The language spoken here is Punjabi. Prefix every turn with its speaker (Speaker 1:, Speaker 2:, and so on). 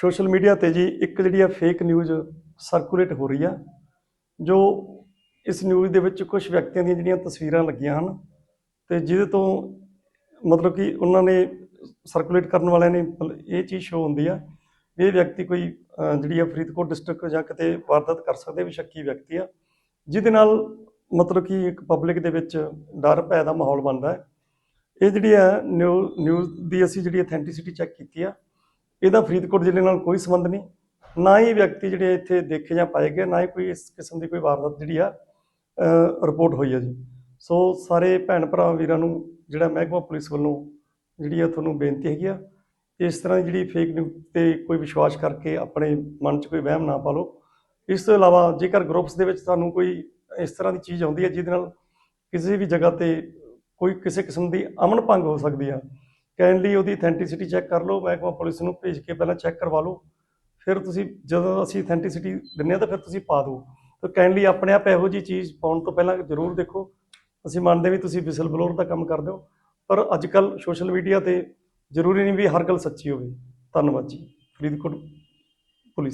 Speaker 1: ਸੋਸ਼ਲ ਮੀਡੀਆ ਤੇ ਜੀ ਇੱਕ ਜਿਹੜੀ ਆ ਫੇਕ ਨਿਊਜ਼ ਸਰਕੂਲੇਟ ਹੋ ਰਹੀ ਆ, ਜੋ ਇਸ ਨਿਊਜ਼ ਦੇ ਵਿੱਚ ਕੁਝ ਵਿਅਕਤੀਆਂ ਦੀਆਂ ਜਿਹੜੀਆਂ ਤਸਵੀਰਾਂ ਲੱਗੀਆਂ ਹਨ ਤੇ ਜਿਹਦੇ ਤੋਂ ਮਤਲਬ ਕਿ ਉਹਨਾਂ ਨੇ ਸਰਕੂਲੇਟ ਕਰਨ ਵਾਲਿਆਂ ਨੇ ਮਤਲਬ ਇਹ ਚੀਜ਼ ਸ਼ੋ ਹੁੰਦੀ ਆ ਵੀ ਇਹ ਵਿਅਕਤੀ ਕੋਈ ਜਿਹੜੀ ਆ ਫਰੀਦਕੋਟ ਡਿਸਟ੍ਰਿਕਟ ਜਾਂ ਕਿਤੇ ਵਾਰਦਾਤ ਕਰ ਸਕਦੇ ਵੀ ਸ਼ੱਕੀ ਵਿਅਕਤੀ ਆ, ਜਿਹਦੇ ਨਾਲ ਮਤਲਬ ਕਿ ਇੱਕ ਪਬਲਿਕ ਦੇ ਵਿੱਚ ਡਰ ਭੈ ਦਾ ਮਾਹੌਲ ਬਣਦਾ ਹੈ। ਇਹ ਜਿਹੜੀ ਹੈ ਨਿਊਜ਼ ਦੀ ਅਸੀਂ ਜਿਹੜੀ ਅਥੈਂਟਿਸਿਟੀ ਚੈੱਕ ਕੀਤੀ ਆ ਇਹਦਾ ਫਰੀਦਕੋਟ ਜ਼ਿਲ੍ਹੇ ਨਾਲ ਕੋਈ ਸੰਬੰਧ ਨਹੀਂ। ਨਾ ਹੀ ਵਿਅਕਤੀ ਜਿਹੜੇ ਇੱਥੇ ਦੇਖੇ ਜਾਂ ਪਾਏ ਗਏ, ਨਾ ਹੀ ਕੋਈ ਇਸ ਕਿਸਮ ਦੀ ਕੋਈ ਵਾਰਦਾਤ ਜਿਹੜੀ ਆ ਰਿਪੋਰਟ ਹੋਈ ਹੈ ਜੀ। ਸੋ ਸਾਰੇ ਭੈਣ ਭਰਾ ਵੀਰਾਂ ਨੂੰ ਜਿਹੜਾ ਮਹਿਕਮਾ ਪੁਲਿਸ ਵੱਲੋਂ ਜਿਹੜੀ ਆ ਤੁਹਾਨੂੰ ਬੇਨਤੀ ਹੈਗੀ ਆ, ਇਸ ਤਰ੍ਹਾਂ ਦੀ ਜਿਹੜੀ ਫੇਕ ਨਿਊਜ਼ ਤੇ ਕੋਈ ਵਿਸ਼ਵਾਸ ਕਰਕੇ ਆਪਣੇ ਮਨ 'ਚ ਕੋਈ ਵਹਿਮ ਨਾ ਪਾ ਲਓ। ਇਸ ਤੋਂ ਇਲਾਵਾ ਜੇਕਰ ਗਰੁੱਪਸ ਦੇ ਵਿੱਚ ਤੁਹਾਨੂੰ ਕੋਈ ਇਸ ਤਰ੍ਹਾਂ ਦੀ ਚੀਜ਼ ਆਉਂਦੀ ਹੈ ਜਿਹਦੇ ਨਾਲ ਕਿਸੇ ਵੀ ਜਗ੍ਹਾ ਤੇ ਕੋਈ ਕਿਸੇ ਕਿਸਮ ਦੀ ਅਮਨ ਭੰਗ ਹੋ ਸਕਦੀ ਆ ਕਾਈਂਡਲੀ ਉਹਦੀ ਅਥੈਂਟਿਸਿਟੀ ਚੈੱਕ ਕਰ ਲਓ ਮਹਿਕਮਾ ਪੁਲਿਸ ਨੂੰ ਭੇਜ ਕੇ ਪਹਿਲਾਂ ਚੈੱਕ ਕਰਵਾ ਲਓ। ਫਿਰ ਤੁਸੀਂ ਜਦੋਂ ਅਸੀਂ ਅਥੈਂਟਿਸਿਟੀ ਦਿੰਨੇ ਆ ਤਾਂ ਫਿਰ ਤੁਸੀਂ ਪਾ ਦਿਓ। ਤਾਂ ਕਾਈਂਡਲੀ ਆਪਣੇ ਆਪ ਇਹੋ ਜੀ ਚੀਜ਼ ਪਾਉਣ ਤੋਂ ਪਹਿਲਾਂ ਜ਼ਰੂਰ ਦੇਖੋ। ਅਸੀਂ ਮੰਨਦੇ ਵੀ ਤੁਸੀਂ ਵਿਸਲ ਬਲੋਰ ਦਾ ਕੰਮ ਕਰਦੇ ਹੋ, ਪਰ ਅੱਜ ਕੱਲ ਸੋਸ਼ਲ ਮੀਡੀਆ ਤੇ ਜ਼ਰੂਰੀ ਨਹੀਂ ਵੀ ਹਰ ਗੱਲ ਸੱਚੀ ਹੋਵੇ। ਧੰਨਵਾਦ ਜੀ। ਫਰੀਦਕੋਟ